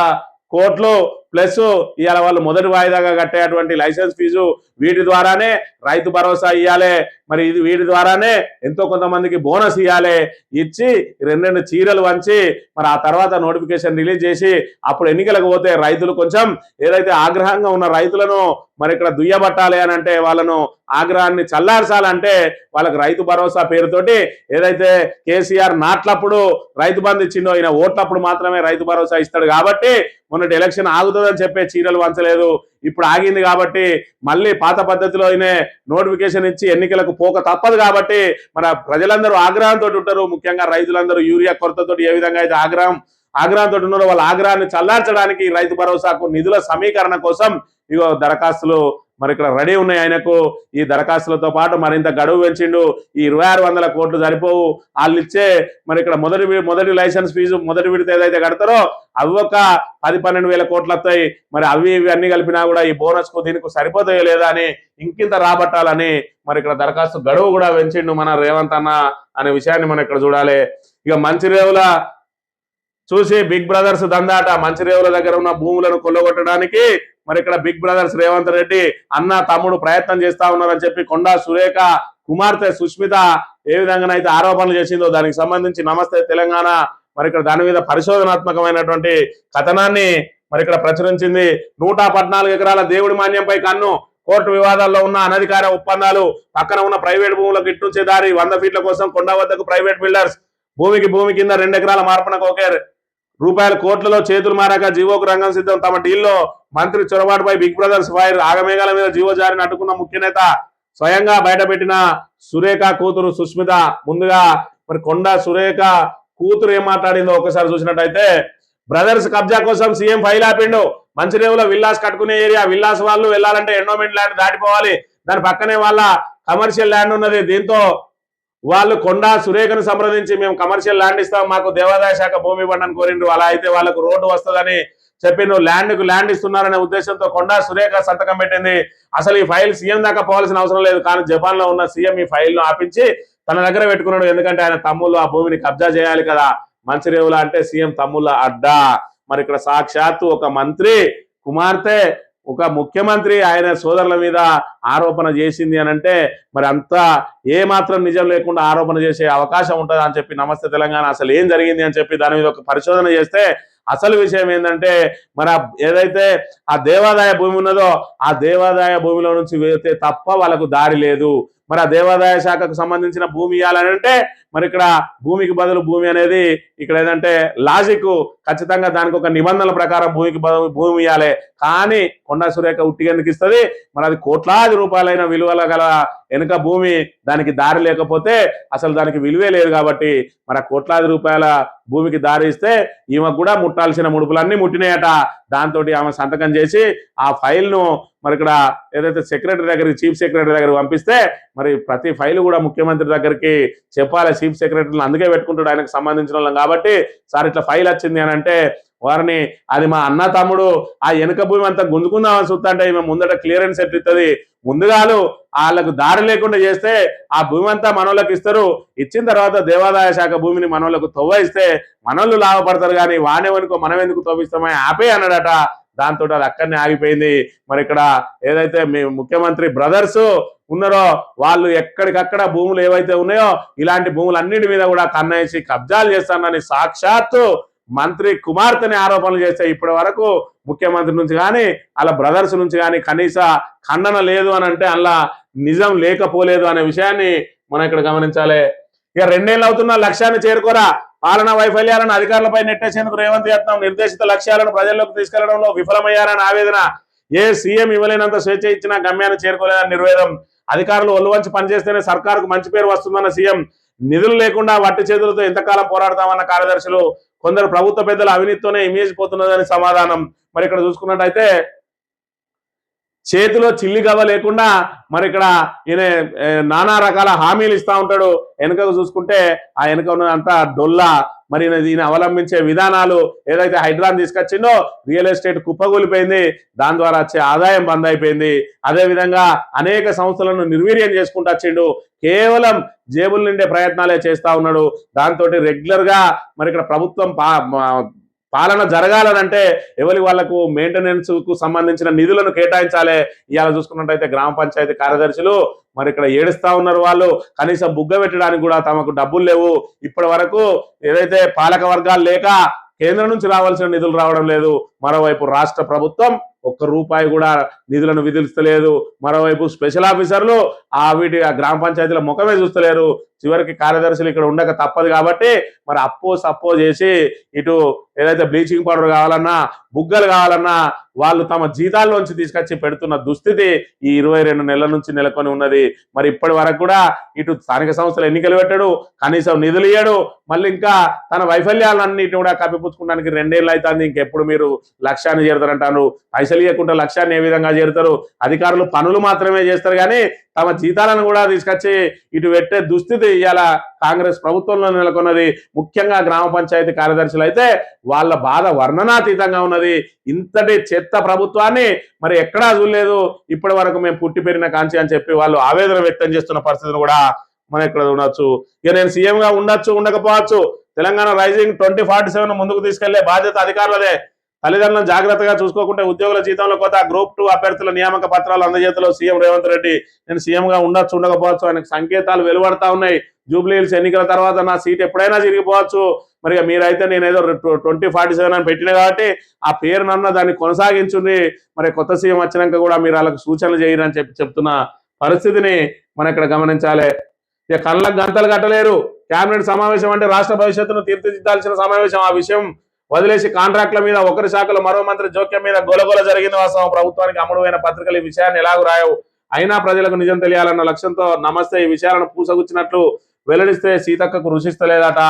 కోట్లు ప్లస్ ఇవాళ వాళ్ళు మొదటి వాయిదాగా కట్టేటువంటి లైసెన్స్ ఫీజు వీటి ద్వారానే రైతు భరోసా ఇవ్వాలి మరి ఇది వీటి ద్వారానే ఎంతో కొంతమందికి బోనస్ ఇవ్వాలి ఇచ్చి రెండు రెండు చీరలు వంచి మరి ఆ తర్వాత నోటిఫికేషన్ రిలీజ్ చేసి అప్పుడు ఎన్నికలకు పోతే రైతులు కొంచెం ఏదైతే ఆగ్రహంగా ఉన్న రైతులను మరి ఇక్కడ దుయ్యబట్టాలి అని అంటే వాళ్ళను ఆగ్రహాన్ని చల్లార్చాలంటే వాళ్ళకి రైతు భరోసా పేరుతోటి ఏదైతే కేసీఆర్ నాట్లప్పుడు రైతు బంధు ఇచ్చిండో ఈయన ఓట్లప్పుడు మాత్రమే రైతు భరోసా ఇస్తాడు కాబట్టి మొన్నటి ఎలక్షన్ ఆగుతుందని చెప్పే చీరలు వంచలేదు. ఇప్పుడు ఆగింది కాబట్టి మళ్ళీ పాత పద్ధతిలో ఈయన నోటిఫికేషన్ ఇచ్చి ఎన్నికలకు పోక తప్పదు కాబట్టి మన ప్రజలందరూ ఆగ్రహంతో ఉంటారు. ముఖ్యంగా రైతులందరూ యూరియా కొరతతో ఏ విధంగా అయితే ఆగ్రహం ఆగ్రహంతో ఉన్నారో. వాళ్ళ ఆగ్రహాన్ని చల్లార్చడానికి రైతు భరోసాకు నిధుల సమీకరణ కోసం ఇగో దరఖాస్తులు మరి ఇక్కడ రెడీ ఉన్నాయి ఆయనకు. ఈ దరఖాస్తులతో పాటు మరింత గడువు పెంచిండు. ఈ ఇరవై ఆరు వందల కోట్లు సరిపోవు. వాళ్ళు ఇచ్చే మరి ఇక్కడ మొదటి మొదటి లైసెన్స్ ఫీజు మొదటి విడత ఏదైతే కడతారో అవి ఒక పది పన్నెండు వేల కోట్లు వస్తాయి. మరి అవి ఇవి అన్ని కలిపినా కూడా ఈ బోనస్కు దీనికి సరిపోతాయో లేదా అని ఇంకింత రాబట్టాలని మరి ఇక్కడ దరఖాస్తు గడువు కూడా పెంచిండు మన రేవంత్ అన్న అనే విషయాన్ని మనం ఇక్కడ చూడాలి. ఇక మంచిరేవుల చూసి బిగ్ బ్రదర్స్ దందాట. మంచిరేవుల దగ్గర ఉన్న భూములను కొల్లగొట్టడానికి మరి ఇక్కడ బిగ్ బ్రదర్స్ రేవంత్ రెడ్డి అన్న తమ్ముడు ప్రయత్నం చేస్తా ఉన్నారని చెప్పి కొండా సురేఖ కుమార్తె సుష్మిత ఏ విధంగానైతే ఆరోపణలు చేసిందో దానికి సంబంధించి నమస్తే తెలంగాణ మరి ఇక్కడ దాని మీద పరిశోధనాత్మకమైనటువంటి కథనాన్ని మరి ఇక్కడ ప్రచురించింది. నూట పద్నాలుగు ఎకరాల దేవుడి మాన్యంపై కన్ను కోర్టు వివాదాల్లో ఉన్న అనధికార ఒప్పందాలు పక్కన ఉన్న ప్రైవేట్ భూములకు ఇట్టుంచే దారి వంద ఫీట్ల కోసం కొండ వద్దకు ప్రైవేట్ బిల్డర్స్ భూమికి భూమి కింద రెండు ఎకరాల మార్పునకు ఒకే రూపాయల కోట్లలో చేతులు మారాక జీవోకు రంగం సిద్ధం. తమ డీల్లో మంత్రి చొరబాటుపై బిగ్ బ్రదర్స్ ఫైర్ ఆగమేఘాల మీద జీవో జారిని అడ్డుకున్న ముఖ్య నేత స్వయంగా బయటపెట్టిన సురేఖ కూతురు సుస్మిత. ముందుగా మరి కొండ సురేఖ కూతురు ఏం మాట్లాడిందో ఒకసారి చూసినట్టయితే బ్రదర్స్ కబ్జా కోసం సీఎం ఫైల్ ఆపిండు. మంచిరేవులో విల్లాస్ కట్టుకునే ఏరియా. విల్లాస్ వాళ్ళు వెళ్ళాలంటే ఎండోమెంట్ ల్యాండ్ దాటిపోవాలి. దాని పక్కనే వాళ్ళ కమర్షియల్ ల్యాండ్ ఉన్నది. దీంతో వాళ్ళు కొండా సురేఖను సంప్రదించి మేము కమర్షియల్ ల్యాండ్ ఇస్తాం మాకు దేవాదాయ శాఖ భూమి ఇవ్వండి అని కోరిండ్రు. అలా అయితే వాళ్ళకు రోడ్డు వస్తుందని చెప్పి ల్యాండ్కు ల్యాండ్ ఇస్తున్నారనే ఉద్దేశంతో కొండా సురేఖ సంతకం పెట్టింది. అసలు ఈ ఫైల్ సీఎం దాకా పోవాల్సిన అవసరం లేదు. కానీ జపాన్లో ఉన్న సీఎం ఈ ఫైల్ను ఆపించి తన దగ్గర పెట్టుకున్నాడు. ఎందుకంటే ఆయన తమ్ముళ్ళు ఆ భూమిని కబ్జా చేయాలి కదా. మంచిరేవుల అంటే సీఎం తమ్ముళ్ళ అడ్డా. మరి ఇక్కడ సాక్షాత్తు ఒక మంత్రి కుమార్తె ఒక ముఖ్యమంత్రి ఆయన సోదరుల మీద ఆరోపణ చేసింది అని అంటే మరి అంతా ఏ మాత్రం నిజం లేకుండా ఆరోపణ చేసే అవకాశం ఉంటుంది అని చెప్పి నమస్తే తెలంగాణ అసలు ఏం జరిగింది అని చెప్పి దాని మీద ఒక పరిశోధన చేస్తే అసలు విషయం ఏంటంటే మన ఏదైతే ఆ దేవాదాయ భూమి ఉన్నదో ఆ దేవాదాయ భూమిలో నుంచి వేస్తే తప్ప వాళ్ళకు దారి లేదు. మరి ఆ దేవాదాయ శాఖకు సంబంధించిన భూమి ఇవ్వాలని అంటే మరి ఇక్కడ భూమికి బదులు భూమి అనేది ఇక్కడ ఏదంటే లాజిక్ ఖచ్చితంగా దానికి ఒక నిబంధనల ప్రకారం భూమికి బదులు భూమి ఇవ్వాలి. కానీ కొండా సురేఖ ఉట్టిగెందుకు ఇస్తుంది? మరి అది కోట్లాది రూపాయలైన విలువల గల వెనుక భూమి దానికి దారి లేకపోతే అసలు దానికి విలువే లేదు కాబట్టి మరి కోట్లాది రూపాయల భూమికి దారి ఇస్తే ఈమె కూడా ముట్టాల్సిన ముడుపులన్నీ ముట్టినాయట. దాంతో ఆమె సంతకం చేసి ఆ ఫైల్ను మరి ఇక్కడ ఏదైతే సెక్రటరీ దగ్గరికి చీఫ్ సెక్రటరీ దగ్గరికి పంపిస్తే మరి ప్రతి ఫైల్ కూడా ముఖ్యమంత్రి దగ్గరికి చెప్పాలి. చీఫ్ సెక్రటరీని అందుకే పెట్టుకుంటాడు ఆయనకు సంబంధించిన వాళ్ళం కాబట్టి సార్ ఇట్లా ఫైల్ వచ్చింది అని అంటే వారిని అది మా అన్న తమ్ముడు ఆ వెనుక భూమి అంతా గుంజుకుందామని చూస్తుంటే ఈమె ముందట క్లియరెన్స్ ఎట్టిస్తుంది ముందుగాలు వాళ్ళకు దారి లేకుండా చేస్తే ఆ భూమి అంతా మనోళ్ళకి ఇస్తారు. ఇచ్చిన తర్వాత దేవాదాయ శాఖ భూమిని మనోళ్ళకు తవ్వ ఇస్తే మనోళ్ళు లాభపడతారు కానీ వానేవనుకో మనం ఎందుకు తవ్విస్తామని ఆపే అన్నాడట. దాంతో అది అక్కడనే ఆగిపోయింది. మరి ఇక్కడ ఏదైతే మీ ముఖ్యమంత్రి బ్రదర్స్ ఉన్నారో వాళ్ళు ఎక్కడికక్కడ భూములు ఏవైతే ఉన్నాయో ఇలాంటి భూములన్నిటి మీద కూడా కన్నేసి కబ్జాలు చేస్తానని సాక్షాత్తు మంత్రి కుమార్తెని ఆరోపణలు చేస్తే ఇప్పటి వరకు ముఖ్యమంత్రి నుంచి కానీ అలా బ్రదర్స్ నుంచి కానీ కనీస ఖండన లేదు అని అంటే అలా నిజం లేకపోలేదు అనే విషయాన్ని మనం ఇక్కడ గమనించాలి. ఇక రెండేళ్ళు అవుతున్న లక్ష్యాన్ని చేరుకోరా? పాలన వైఫల్యాలను అధికారులపై నెట్టేసేందుకు రేవంత్ యత్నం నిర్దేశిత లక్ష్యాలను ప్రజల్లోకి తీసుకెళ్ళడంలో విఫలమయ్యారని ఆవేదన. ఏ సీఎం ఇవ్వలేనంత స్వేచ్ఛ ఇచ్చినా గమ్యాన్ని చేరుకోలేదని నిర్వేదం. అధికారులు ఒళ్ళువంచి పనిచేస్తేనే సర్కారుకు మంచి పేరు వస్తుందన్న సీఎం. నిధులు లేకుండా వట్టి చేతులతో ఎంతకాలం పోరాడతామన్న కార్యదర్శులు కొందరు ప్రభుత్వ పెద్దల అవినీతితోనే ఇమేజ్ పోతున్నదని సమాధానం. మరి ఇక్కడ చూసుకున్నట్టయితే చేతిలో చిల్లి గవ్వ లేకుండా మరి ఇక్కడ ఈయన నానా రకాల హామీలు ఇస్తా ఉంటాడు. వెనుకకు చూసుకుంటే ఆ వెనుక ఉన్నదంతా డొల్లా. మరి దీన్ని అవలంబించే విధానాలు ఏదైతే హైడ్రాన్ తీసుకొచ్చిందో రియల్ ఎస్టేట్ కుప్పగూలిపోయింది. దాని ద్వారా వచ్చే ఆదాయం బంద్ అయిపోయింది. అదే విధంగా అనేక సంస్థలను నిర్వీర్యం చేసుకుంటూ వచ్చిండు. కేవలం జేబుల నిండే ప్రయత్నాలే చేస్తా ఉన్నాడు. దాంతో రెగ్యులర్గా మరి ఇక్కడ ప్రభుత్వం పా మా- పాలన జరగాలనంటే ఎవరి వాళ్ళకు మెయింటెనెన్స్కు సంబంధించిన నిధులను కేటాయించాలి? ఇవాళ చూసుకున్నట్టయితే గ్రామ పంచాయతీ కార్యదర్శులు మరి ఇక్కడ ఏడుస్తా ఉన్నారు వాళ్ళు. కనీసం బుగ్గ పెట్టడానికి కూడా తమకు డబ్బులు లేవు. ఇప్పటి వరకు ఏదైతే పాలక వర్గాలు లేక కేంద్రం నుంచి రావాల్సిన నిధులు రావడం లేదు. మరోవైపు రాష్ట్ర ప్రభుత్వం ఒక్క రూపాయి కూడా నిధులను విధిస్తలేదు. మరోవైపు స్పెషల్ ఆఫీసర్లు ఆ వీటి ఆ గ్రామ పంచాయతీల ముఖమే చూస్తలేరు. చివరికి కార్యదర్శులు ఇక్కడ ఉండక తప్పదు కాబట్టి మరి అప్పో సప్పో చేసి ఇటు ఏదైతే బ్లీచింగ్ పౌడర్ కావాలన్నా బుగ్గలు కావాలన్నా వాళ్ళు తమ జీతాల్లోంచి తీసుకొచ్చి పెడుతున్న దుస్థితి ఈ ఇరవై రెండు నెలల నుంచి నెలకొని ఉన్నది. మరి ఇప్పటి వరకు కూడా ఇటు స్థానిక సంస్థలు ఎన్నికలు పెట్టాడు కనీసం నిధులు ఇయ్యడు మళ్ళీ ఇంకా తన వైఫల్యాలన్నిటి కూడా కప్పిపుచ్చుకోవడానికి రెండేళ్ళు అవుతుంది ఇంకెప్పుడు మీరు లక్ష్యాన్ని చేరుతారంటారు? పైసలు ఇవ్వకుండా లక్ష్యాన్ని ఏ విధంగా చేరుతారు? అధికారులు పనులు మాత్రమే చేస్తారు కానీ తమ జీతాలను కూడా తీసుకొచ్చి ఇటు పెట్టే దుస్థితి ఇవాళ కాంగ్రెస్ ప్రభుత్వంలో నెలకొన్నది. ముఖ్యంగా గ్రామ పంచాయతీ కార్యదర్శులు అయితే వాళ్ళ బాధ వర్ణనాతీతంగా ఉన్నది. ఇంతటి చెత్త ప్రభుత్వాన్ని మరి ఎక్కడా చూడలేదు. ఇప్పటి వరకు మేము పుట్టి పెరిగిన కాంచి అని చెప్పి వాళ్ళు ఆవేదన వ్యక్తం చేస్తున్న పరిస్థితిని కూడా మనం ఇక్కడ ఉండొచ్చు ఇక నేను సీఎం గా ఉండొచ్చు ఉండకపోవచ్చు. Telangana rising twenty forty seven ముందుకు తీసుకెళ్ళే బాధ్యత అధికారులదే. తల్లిదండ్రులను జాగ్రత్తగా చూసుకోకుంటే ఉద్యోగుల జీతంలో కొత్త గ్రూప్ టూ అభ్యర్థుల నియామక పత్రాలు అందజేతలో సీఎం రేవంత్ రెడ్డి. నేను సీఎంగా ఉండొచ్చు ఉండకపోవచ్చు ఆయనకు సంకేతాలు వెలువడతా ఉన్నాయి. జూబ్లీ హిల్స్ ఎన్నికల తర్వాత నా సీట్ ఎప్పుడైనా తిరిగిపోవచ్చు. మరి మీరైతే నేను ఏదో ట్వంటీ ఫార్టీ సెవెన్ అని పెట్టిన కాబట్టి ఆ పేరునన్న దాన్ని కొనసాగించుండి మరి కొత్త సీఎం వచ్చినాక కూడా మీరు వాళ్ళకి సూచనలు చేయరని చెప్పి చెప్తున్న పరిస్థితిని మనం ఇక్కడ గమనించాలి. ఇక కళ్ళకు గంతలు కట్టలేరు. కేబినెట్ సమావేశం అంటే రాష్ట్ర భవిష్యత్తును తీర్చిదిద్దాల్సిన సమావేశం. ఆ విషయం వదిలేసి కాంట్రాక్ట్ల మీద ఒకరి శాఖలో మరో మంత్రి జోక్యం మీద గోలగోల జరిగింది వాస్తవం. ప్రభుత్వానికి అమలువైన పత్రికలు ఈ విషయాన్ని ఎలాగూ రాయవు. అయినా ప్రజలకు నిజం తెలియాలన్న లక్ష్యంతో నమస్తే ఈ విషయాలను పూసగుచ్చినట్లు వెల్లడిస్తే సీతక్కకు రుచిస్తలేదట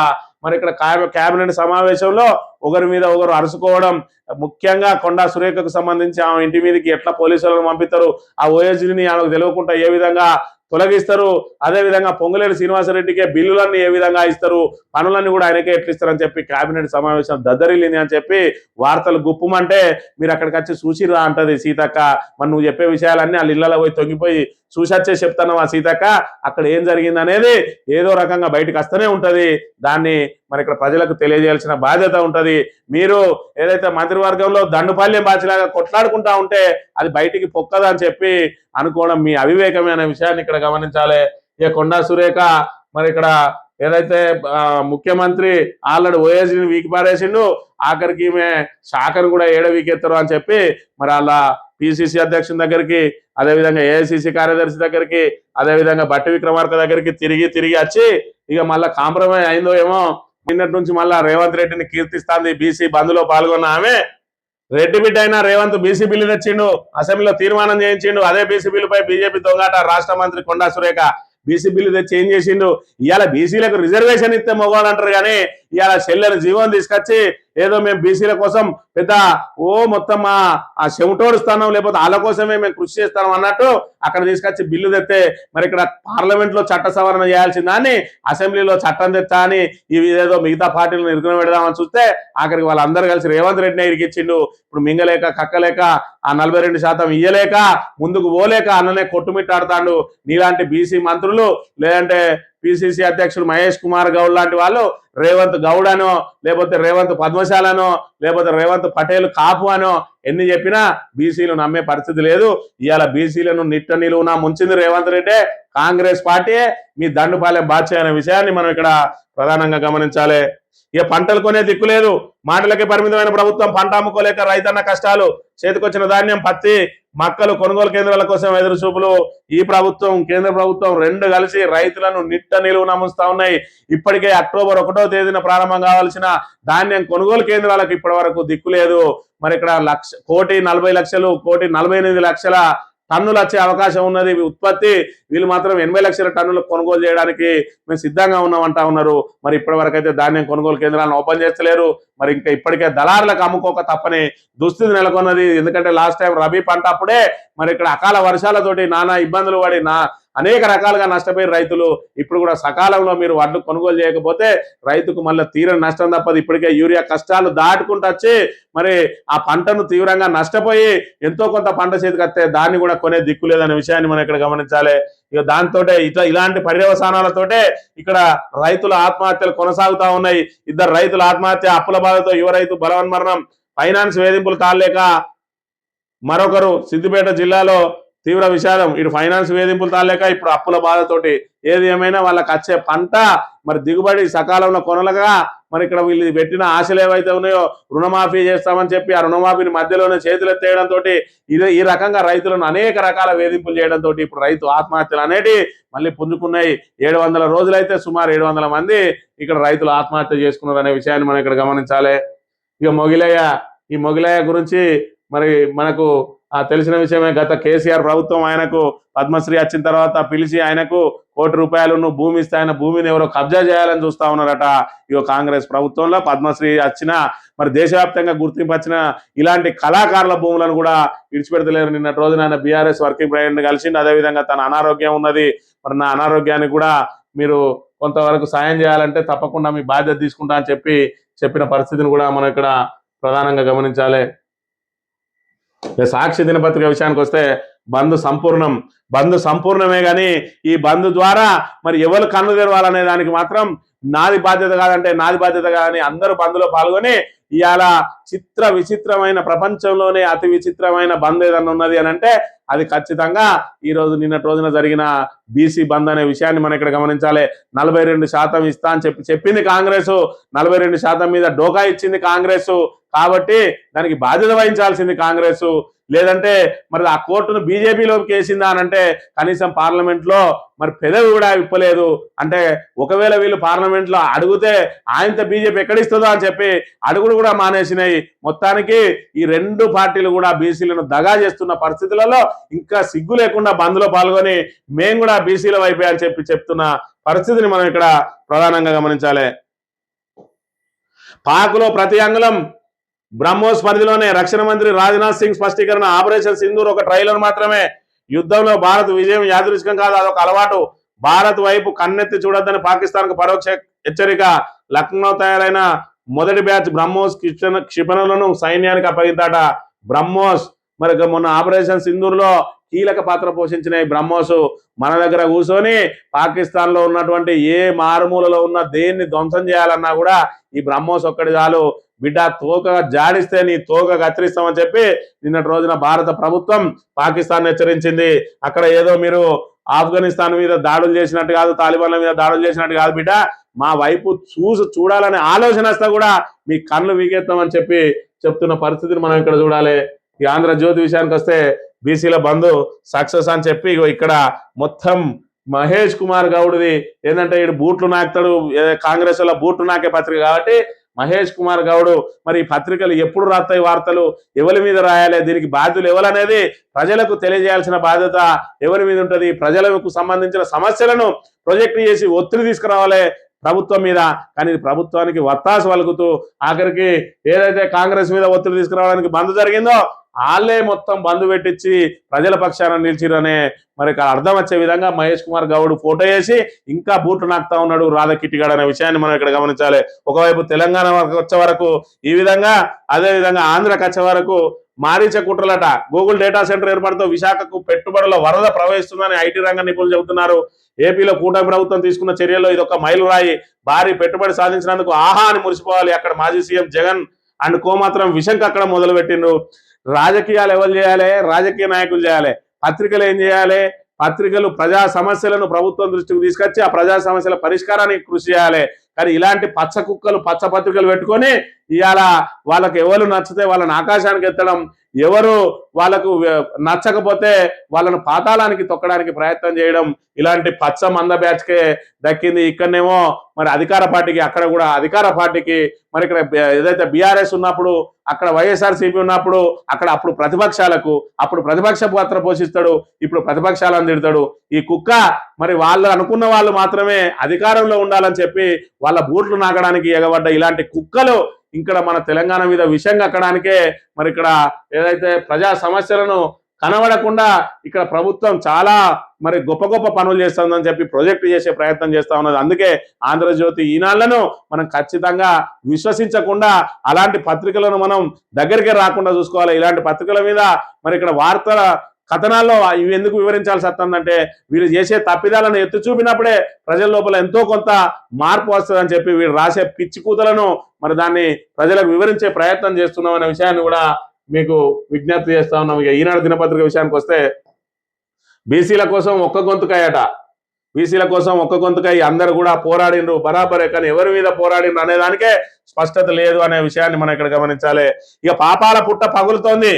మరి ఇక్కడ క్యాబ్- కేబినెట్ సమావేశంలో ఒకరి మీద ఒకరు అరుచుకోవడం ముఖ్యంగా కొండా సురేఖకు సంబంధించి ఆమె ఇంటి మీదకి ఎట్లా పోలీసులను పంపిస్తారు ఆ ఓఎస్డీని ఆమెకు తెలియకుండా ఏ విధంగా తొలగిస్తారు. అదే విధంగా శ్రీనివాసరెడ్డికే బిల్లులన్నీ ఏ విధంగా ఇస్తారు? పనులన్నీ కూడా ఆయనకే ఎట్లా ఇస్తారని చెప్పి కేబినెట్ సమావేశం దద్దరిల్లింది అని చెప్పి వార్తలు గుప్పమంటే మీరు అక్కడికి వచ్చి చూసిరా అంటది సీతక్క. మరి నువ్వు చెప్పే విషయాలన్నీ వాళ్ళ ఇళ్ళలో పోయి తొంగిపోయి చూసొచ్చే చెప్తాను ఆ సీతక్క అక్కడ ఏం జరిగింది అనేది ఏదో రకంగా బయటకు వస్తూనే ఉంటుంది. దాన్ని మరి ఇక్కడ ప్రజలకు తెలియజేయాల్సిన బాధ్యత ఉంటుంది. మీరు ఏదైతే మంత్రివర్గంలో దండుపాల్యం బాచిలాగా కొట్లాడుకుంటా ఉంటే అది బయటికి పొక్కదని చెప్పి అనుకోవడం మీ అవివేకమే అనే విషయాన్ని ఇక్కడ గమనించాలి. ఇక కొండా సురేఖ మరి ఇక్కడ ఏదైతే ముఖ్యమంత్రి ఆల్రెడీ ఓఎస్ని వీకి పారేసిండు ఆఖరికి ఈమె శాఖను కూడా ఏడ వీకెత్తరు అని చెప్పి మరి అలా పిసిసి అధ్యక్షుని దగ్గరికి అదేవిధంగా ఏఐసిసి కార్యదర్శి దగ్గరికి అదేవిధంగా బట్టి విక్రమార్క దగ్గరికి తిరిగి తిరిగి వచ్చి ఇక మళ్ళా కాంప్రమైజ్ అయిందో ఏమో నిన్నటి నుంచి మళ్ళీ రేవంత్ రెడ్డిని కీర్తిస్తాంది బీసీ బంద్లో పాల్గొన్న ఆమె. రెడ్డి బిడ్డ అయినా రేవంత్ బీసీ బిల్లు తెచ్చిండు అసెంబ్లీలో తీర్మానం చేయించిండు అదే బీసీ బిల్లుపై బీజేపీ దొంగాట రాష్ట్ర మంత్రి కొండా సురేఖ బీసీ బిల్లు తెచ్చి ఏం చేసిండు? ఇవాళ బీసీలకు రిజర్వేషన్ ఇస్తే మొగవాడు అంటారు కానీ ఇవాళ చెల్లెని జీవం తీసుకొచ్చి ఏదో మేము బీసీల కోసం పెద్ద ఓ మొత్తం మా ఆ చెమటోడు స్థానం లేకపోతే వాళ్ళ కోసమే మేము కృషి చేస్తాం అన్నట్టు అక్కడ తీసుకొచ్చి బిల్లు తెస్తే మరి ఇక్కడ పార్లమెంట్లో చట్ట సవరణ చేయాల్సిన అసెంబ్లీలో చట్టం తెచ్చా అని ఇవి ఏదో మిగతా పార్టీలను ఇరుకున పెడదామని చూస్తే అక్కడికి వాళ్ళందరూ కలిసి రేవంత్ రెడ్డిని ఇరికిచ్చిండు. ఇప్పుడు మింగలేక కక్కలేక ఆ నలభై రెండు శాతం ఇయ్యలేక ముందుకు పోలేక అన్ననే కొట్టుమిట్టాడుతాండు. నీలాంటి బీసీ మంత్రులు లేదంటే పిసిసి అధ్యక్షుడు మహేష్ కుమార్ గౌడ్ లాంటి వాళ్ళు రేవంత్ గౌడ్ అనో లేకపోతే రేవంత్ పద్మశాలనో లేకపోతే రేవంత్ పటేల్ కాపు అనో ఎన్ని చెప్పినా బీసీలు నమ్మే పరిస్థితి లేదు. ఇవాళ బీసీలను నిట్ట నిలువునా ముంచింది రేవంత్ రెడ్డి. కాంగ్రెస్ పార్టీ మీ దండుపాలెం బాధ్య అనే విషయాన్ని మనం ఇక్కడ ప్రధానంగా గమనించాలి. ఇక పంటలు కొనే దిక్కు లేదు. మాటలకే పరిమితమైన ప్రభుత్వం పంట అమ్ముకోలేక రైతన్న కష్టాలు చేతికొచ్చిన ధాన్యం పత్తి మక్కలు కొనుగోలు కేంద్రాల కోసం ఎదురు చూపులు. ఈ ప్రభుత్వం కేంద్ర ప్రభుత్వం రెండు కలిసి రైతులను నిట్ట నిలువు నమ్ముస్తా ఉన్నాయి. ఇప్పటికే అక్టోబర్ ఒకటో తేదీన ప్రారంభం కావాల్సిన ధాన్యం కొనుగోలు కేంద్రాలకు ఇప్పటి వరకు దిక్కు లేదు. మరి ఇక్కడ లక్ష కోటి నలభై లక్షలు కోటి నలభై ఎనిమిది లక్షల టన్నులు వచ్చే అవకాశం ఉన్నది. ఉత్పత్తి వీళ్ళు మాత్రం ఎనభై లక్షల టన్నులు కొనుగోలు చేయడానికి మేము సిద్ధంగా ఉన్నామంటా ఉన్నారు. మరి ఇప్పటి అయితే ధాన్యం కొనుగోలు కేంద్రాలను ఓపెన్ చేస్తలేరు. మరి ఇంకా ఇప్పటికే దళారులకు అమ్ముకోక తప్పని దుస్థితి నెలకొన్నది. ఎందుకంటే లాస్ట్ టైం రబీ పంట అప్పుడే మరి ఇక్కడ అకాల వర్షాలతోటి నానా ఇబ్బందులు పడి నా అనేక రకాలుగా నష్టపోయిన రైతులు ఇప్పుడు కూడా సకాలంలో మీరు వడ్లు కొనుగోలు చేయకపోతే రైతుకు మళ్ళీ తీరని నష్టం తప్పదు. ఇప్పటికే యూరియా కష్టాలు దాటుకుంటూ వచ్చి మరి ఆ పంటను తీవ్రంగా నష్టపోయి ఎంతో కొంత పంట చేతికి వస్తే దాన్ని కూడా కొనే దిక్కు లేదనే విషయాన్ని మనం ఇక్కడ గమనించాలి. ఇక దాంతో ఇట్లా ఇలాంటి పర్యవసానాలతోటే ఇక్కడ రైతుల ఆత్మహత్యలు కొనసాగుతా ఉన్నాయి. ఇద్దరు రైతుల ఆత్మహత్య అప్పుల బాధతో యువ రైతు బలవన్మరణం ఫైనాన్స్ వేధింపులు తాళలేక మరొకరు సిద్దిపేట జిల్లాలో తీవ్ర విషాదం. ఇటు ఫైనాన్స్ వేధింపులు తాలేక ఇప్పుడు అప్పుల బాధతోటి ఏది ఏమైనా వాళ్ళకి వచ్చే పంట మరి దిగుబడి సకాలంలో కొనలగా మరి ఇక్కడ వీళ్ళు పెట్టిన ఆశలు ఏవైతే ఉన్నాయో రుణమాఫీ చేస్తామని చెప్పి ఆ రుణమాఫీని మధ్యలోనే చేతులు ఎత్తేయడంతో ఇదే ఈ రకంగా రైతులను అనేక రకాల వేధింపులు చేయడంతో ఇప్పుడు రైతు ఆత్మహత్యలు అనేటి మళ్ళీ పుంజుకున్నాయి. ఏడు వందల రోజులైతే సుమారు ఏడు వందల మంది ఇక్కడ రైతులు ఆత్మహత్య చేసుకున్నారు అనే విషయాన్ని మనం ఇక్కడ గమనించాలి. ఇక మొగిలయ్య ఈ మొగిలయ్య గురించి మరి మనకు తెలిసిన విషయమే గత కేసీఆర్ ప్రభుత్వం ఆయనకు పద్మశ్రీ వచ్చిన తర్వాత పిలిచి ఆయనకు కోటి రూపాయలను భూమి ఇస్తే ఆయన భూమిని ఎవరో కబ్జా చేయాలని చూస్తా ఉన్నారట ఇగో కాంగ్రెస్ ప్రభుత్వంలో. పద్మశ్రీ వచ్చిన మరి దేశవ్యాప్తంగా గుర్తింపు వచ్చిన ఇలాంటి కళాకారుల భూములను కూడా విడిచిపెడతలేరు. నిన్నటి రోజున ఆయన బీఆర్ఎస్ వర్కింగ్ ప్రెసిడెంట్ కలిసిండు. అదేవిధంగా తన అనారోగ్యం ఉన్నది. మరి నా అనారోగ్యానికి కూడా మీరు కొంతవరకు సాయం చేయాలంటే తప్పకుండా మీ బాధ్యత తీసుకుంటా అని చెప్పి చెప్పిన పరిస్థితిని కూడా మనం ఇక్కడ ప్రధానంగా గమనించాలి. సాక్షి దినపత్రిక విషయానికి వస్తే బంధు సంపూర్ణం. బంధు సంపూర్ణమే కానీ ఈ బంధు ద్వారా మరి ఎవరు కన్ను తెరవాలనే దానికి మాత్రం నాది బాధ్యత కాదంటే నాది బాధ్యత కాదని అందరూ బంద్లో పాల్గొని ఇవాళ చిత్ర విచిత్రమైన ప్రపంచంలోనే అతి విచిత్రమైన బంద్ ఏదన్నా ఉన్నది అని అంటే అది ఖచ్చితంగా ఈ రోజు నిన్నటి రోజున జరిగిన బీసీ బంద్ అనే విషయాన్ని మనం ఇక్కడ గమనించాలి. నలభై రెండు శాతం ఇస్తా అని చెప్పి చెప్పింది కాంగ్రెస్. నలభై రెండు శాతం మీద డోకా ఇచ్చింది కాంగ్రెస్. కాబట్టి దానికి బాధ్యత వహించాల్సింది కాంగ్రెస్. లేదంటే మరి ఆ కోర్టును బీజేపీలోకి వేసిందా అని అంటే కనీసం పార్లమెంట్లో మరి పెదవి కూడా విప్పలేదు. అంటే ఒకవేళ వీళ్ళు పార్లమెంట్లో అడిగితే ఆయనతో బీజేపీ ఎక్కడిస్తుందో అని చెప్పి అడుగులు కూడా మానేసినాయి. మొత్తానికి ఈ రెండు పార్టీలు కూడా బీసీలను దగా చేస్తున్న పరిస్థితులలో ఇంకా సిగ్గు లేకుండా బంద్లో పాల్గొని మేము కూడా బీసీల వైపే అని చెప్పి చెప్తున్న పరిస్థితిని మనం ఇక్కడ ప్రధానంగా గమనించాలి. పాకులో ప్రతి అంగుళం బ్రహ్మోస్ పరిధిలోనే రక్షణ మంత్రి రాజ్నాథ్ సింగ్ స్పష్టీకరణ ఆపరేషన్ సింధూర్ ఒక ట్రైలర్ మాత్రమే. యుద్ధంలో భారత్ విజయం యాదృచ్ఛికం కాదు అదొక అలవాటు. భారత్ వైపు కన్నెత్తి చూడొద్దని పాకిస్తాన్కు పరోక్ష హెచ్చరిక. లక్నో తయారైన మొదటి బ్యాచ్ బ్రహ్మోస్ క్షిపణ క్షిపణులను సైన్యానికి అప్పగించాట బ్రహ్మోస్. మరి మొన్న ఆపరేషన్ సింధూర్లో కీలక పాత్ర పోషించిన ఈ బ్రహ్మోస్. మన దగ్గర కూర్చొని పాకిస్తాన్లో ఉన్నటువంటి ఏ మారుమూలలో ఉన్న దేన్ని ధ్వంసం చేయాలన్నా కూడా ఈ బ్రహ్మోస్ ఒక్కడి చాలు. బిడ్డ తోక జాడిస్తే నీ తోక కత్తిరిస్తామని చెప్పి నిన్నటి రోజున భారత ప్రభుత్వం పాకిస్తాన్ హెచ్చరించింది. అక్కడ ఏదో మీరు ఆఫ్ఘనిస్తాన్ మీద దాడులు చేసినట్టు కాదు తాలిబాన్ల మీద దాడులు చేసినట్టు కాదు బిడ్డ. మా వైపు చూసి చూడాలనే ఆలోచన వస్తే కూడా మీ కళ్ళు వీకెత్తామని చెప్పి చెప్తున్న పరిస్థితిని మనం ఇక్కడ చూడాలి. ఈ ఆంధ్రజ్యోతి విషయానికి వస్తే బీసీల బంధు సక్సెస్ అని చెప్పి ఇక్కడ మొత్తం మహేష్ కుమార్ గౌడ్ది ఏంటంటే ఇటు బూట్లు నాకుతాడు కాంగ్రెస్ వల్ల బూట్లు నాకే పత్రిక కాబట్టి మహేష్ కుమార్ గౌడ్ మరి ఈ పత్రికలు ఎప్పుడు రాస్తాయి వార్తలు? ఎవరి మీద రాయాలి? దీనికి బాధ్యులు ఎవరనేది ప్రజలకు తెలియజేయాల్సిన బాధ్యత ఎవరి మీద ఉంటుంది? ప్రజలకు సంబంధించిన సమస్యలను ప్రొజెక్ట్ చేసి ఒత్తిడి తీసుకురావాలి ప్రభుత్వం మీద. కానీ ప్రభుత్వానికి వత్తాసు వలుకుతూ ఆఖరికి ఏదైతే కాంగ్రెస్ మీద ఒత్తిడి తీసుకురావడానికి బంద్ జరిగిందో వాళ్ళే మొత్తం బంధు పెట్టించి ప్రజల పక్షాన నిలిచిరనే మరి అర్థం వచ్చే విధంగా మహేష్ కుమార్ గౌడ్ ఫోటో వేసి ఇంకా బూట్లు నాకుతా ఉన్నాడు రాధ కిట్టిగాడు అనే విషయాన్ని మనం ఇక్కడ గమనించాలి. ఒకవైపు తెలంగాణ వరకు వచ్చే వరకు ఈ విధంగా అదే విధంగా ఆంధ్రాకి వచ్చే వరకు మారీచ కుట్రలట గూగుల్ డేటా సెంటర్ ఏర్పాటుతో విశాఖకు పెట్టుబడుల వరద ప్రవహిస్తుందని ఐటీ రంగ నిపుణులు చెబుతున్నారు. ఏపీలో కూటమి ప్రభుత్వం తీసుకున్న చర్యల్లో ఇది ఒక మైలురాయి. భారీ పెట్టుబడి సాధించినందుకు ఆహా అని మురిసిపోవాలి. అక్కడ మాజీ సీఎం జగన్ అండ్ కో మాత్రం విషంకి అక్కడ మొదలు పెట్టిండ్రు రాజకీయాలు ఎవరు చేయాలి? రాజకీయ నాయకులు చేయాలి. పత్రికలు ఏం చేయాలి? పత్రికలు ప్రజా సమస్యలను ప్రభుత్వం దృష్టికి తీసుకొచ్చి ఆ ప్రజా సమస్యల పరిష్కారానికి కృషి చేయాలి. కానీ ఇలాంటి పచ్చ కుక్కలు పచ్చ పత్రికలు పెట్టుకొని ఇవాళ వాళ్ళకి ఎవరు నచ్చితే వాళ్ళని ఆకాశానికి ఎత్తడం ఎవరు వాళ్ళకు నచ్చకపోతే వాళ్ళను పాతాళానికి తొక్కడానికి ప్రయత్నం చేయడం ఇలాంటి పచ్చ మంద బ్యాచ్కే దక్కింది ఇక్కడనేమో మరి అధికార పార్టీకి అక్కడ కూడా అధికార పార్టీకి మరి ఇక్కడ ఏదైతే బీఆర్ఎస్ ఉన్నప్పుడు అక్కడ వైఎస్ఆర్సీపీ ఉన్నప్పుడు అక్కడ అప్పుడు ప్రతిపక్షాలకు అప్పుడు ప్రతిపక్ష పాత్ర పోషిస్తాడు ఇప్పుడు ప్రతిపక్షాలను తిడతాడు. ఈ కుక్క మరి వాళ్ళు అనుకున్న వాళ్ళు మాత్రమే అధికారంలో ఉండాలని చెప్పి వాళ్ళ బూట్లు నాకడానికి ఎగబడ్డ ఇలాంటి కుక్కలు ఇక్కడ మన తెలంగాణ మీద విషయం కక్కడానికే మరి ఇక్కడ ఏదైతే ప్రజా సమస్యలను కనబడకుండా ఇక్కడ ప్రభుత్వం చాలా మరి గొప్ప గొప్ప పనులు చేస్తుందని చెప్పి ప్రొజెక్ట్ చేసే ప్రయత్నం చేస్తా ఉన్నది. అందుకే ఆంధ్రజ్యోతి ఈనాళ్ళను మనం ఖచ్చితంగా విశ్వసించకుండా అలాంటి పత్రికలను మనం దగ్గరికి రాకుండా చూసుకోవాలి. ఇలాంటి పత్రికల మీద మరి ఇక్కడ వార్తల కథనాల్లో ఇవి ఎందుకు వివరించాల్సి వస్తుందంటే వీళ్ళు చేసే తప్పిదాలను ఎత్తి చూపినప్పుడే ప్రజల లోపల ఎంతో కొంత మార్పు వస్తుందని చెప్పి వీళ్ళు రాసే పిచ్చి కూతలను మరి దాన్ని ప్రజలకు వివరించే ప్రయత్నం చేస్తున్నాం అనే విషయాన్ని కూడా మీకు విజ్ఞప్తి చేస్తా ఉన్నాం. ఇక ఈనాడు దినపత్రిక విషయానికి వస్తే బీసీల కోసం ఒక్క గొంతుకాయట. బీసీల కోసం ఒక్క గొంతుకై అందరు కూడా పోరాడిండ్రు. బరాబరే కానీ ఎవరి మీద పోరాడిండ్రు అనే దానికే స్పష్టత లేదు అనే విషయాన్ని మనం ఇక్కడ గమనించాలి. ఇక పాపాల పుట్ట పగులుతోంది.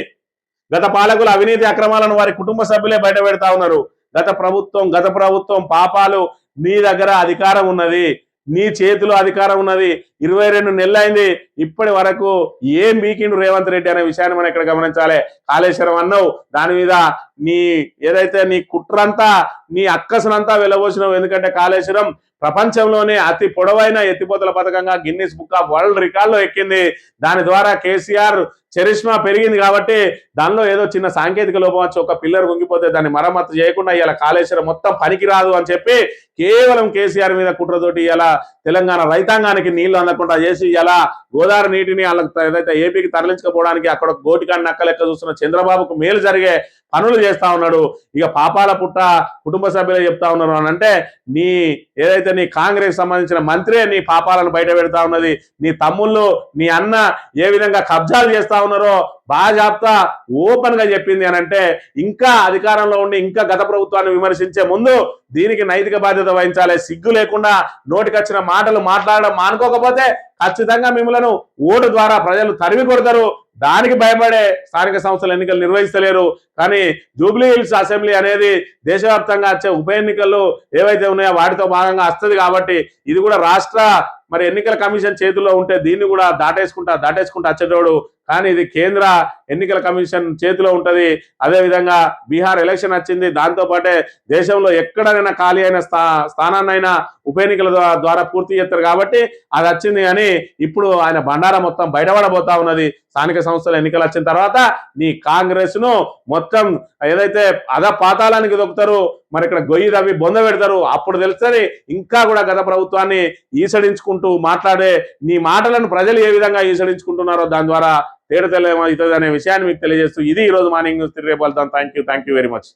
గత పాలకుల అవినీతి అక్రమాలను వారి కుటుంబ సభ్యులే బయట పెడతా ఉన్నారు. గత ప్రభుత్వం గత ప్రభుత్వం పాపాలు నీ దగ్గర అధికారం ఉన్నది. నీ చేతిలో అధికారం ఉన్నది. ఇరవై రెండు నెలలైంది. ఇప్పటి వరకు ఏం బీకిండు రేవంత్ రెడ్డి అనే విషయాన్ని మనం ఇక్కడ గమనించాలి. కాళేశ్వరం అన్నావు. దాని మీద నీ ఏదైతే నీ కుట్రంతా నీ అక్కసునంతా వెళ్ళబోసినావు. ఎందుకంటే కాళేశ్వరం ప్రపంచంలోనే అతి పొడవైన ఎత్తిపోతల పథకంగా గిన్నిస్ బుక్ ఆఫ్ వరల్డ్ రికార్డులో ఎక్కింది. దాని ద్వారా కేసీఆర్ చరిష్మా పెరిగింది కాబట్టి దానిలో ఏదో చిన్న సాంకేతిక లోపం వచ్చి ఒక పిల్లర్ కుంగిపోతే దాన్ని మరమ్మతు చేయకుండా ఇలా కాళేశ్వరం మొత్తం పనికిరాదు అని చెప్పి కేవలం కేసీఆర్ మీద కుట్రతోటి ఇలా తెలంగాణ రైతాంగానికి నీళ్ళు అందకుండా చేసి ఇలా గోదావరి నీటిని వాళ్ళకి ఏదైతే ఏపీకి తరలించకపోవడానికి అక్కడ గోటికాన్ని నక్క లెక్క చూస్తున్న చంద్రబాబుకు మేలు జరిగే పనులు చేస్తా ఉన్నాడు. ఇక పాపాల పుట్ట కుటుంబ సభ్యులే చెప్తా ఉన్నారు అని అంటే నీ ఏదైతే నీ కాంగ్రెస్ సంబంధించిన మంత్రే నీ పాపాలను బయట పెడతా ఉన్నది నీ తమ్ముళ్ళు నీ అన్న ఏ విధంగా కబ్జాలు చేస్తా ఉన్నారో బాజాప్తా ఓపెన్గా చెప్పింది అని అంటే ఇంకా అధికారంలో ఉండి ఇంకా గత ప్రభుత్వాన్ని విమర్శించే ముందు దీనికి నైతిక బాధ్యత వహించాలి. సిగ్గు లేకుండా నోటికొచ్చిన మాటలు మాట్లాడడం మానుకోకపోతే ఖచ్చితంగా మిమ్మలను ఓటు ద్వారా ప్రజలు తరిమి కొడతారు. దానికి భయపడే స్థానిక సంస్థల ఎన్నికలు నిర్వహిస్తలేరు. కానీ జూబ్లీ హిల్స్ అసెంబ్లీ అనేది దేశవ్యాప్తంగా వచ్చే ఉప ఎన్నికలు ఏవైతే ఉన్నాయో వాటితో భాగంగా వస్తుంది కాబట్టి ఇది కూడా రాష్ట్ర మరి ఎన్నికల కమిషన్ చేతుల్లో ఉంటే దీన్ని కూడా దాటేసుకుంటా దాటేసుకుంటా వచ్చేటోడు కానీ ఇది కేంద్ర ఎన్నికల కమిషన్ చేతిలో ఉంటుంది. అదే విధంగా బీహార్ ఎలక్షన్ వచ్చింది. దాంతోపాటే దేశంలో ఎక్కడైనా ఖాళీ అయిన స్థా స్థానాన్నైనా ఉప ఎన్నికల ద్వారా పూర్తి చేస్తారు కాబట్టి అది వచ్చింది కానీ ఇప్పుడు ఆయన బండారం మొత్తం బయటపడబోతా ఉన్నది. స్థానిక సంస్థల ఎన్నికలు వచ్చిన తర్వాత నీ కాంగ్రెస్ను మొత్తం ఏదైతే అద పాతాళానికి దొక్కుతారు మరి ఇక్కడ గొయ్యి తవ్వి బొంద పెడతారు అప్పుడు తెలుస్తుంది ఇంకా కూడా గత ప్రభుత్వాన్ని ఈసడించుకుంటూ మాట్లాడే నీ మాటలను ప్రజలు ఏ విధంగా ఈసడించుకుంటున్నారో దాని ద్వారా తేడతెల్లమవుతుంది అనే విషయాన్ని మీకు తెలియజేస్తూ ఇది ఈ రోజు మార్నింగ్ న్యూస్ రేపు వెళ్తాం. Thank you thank you very much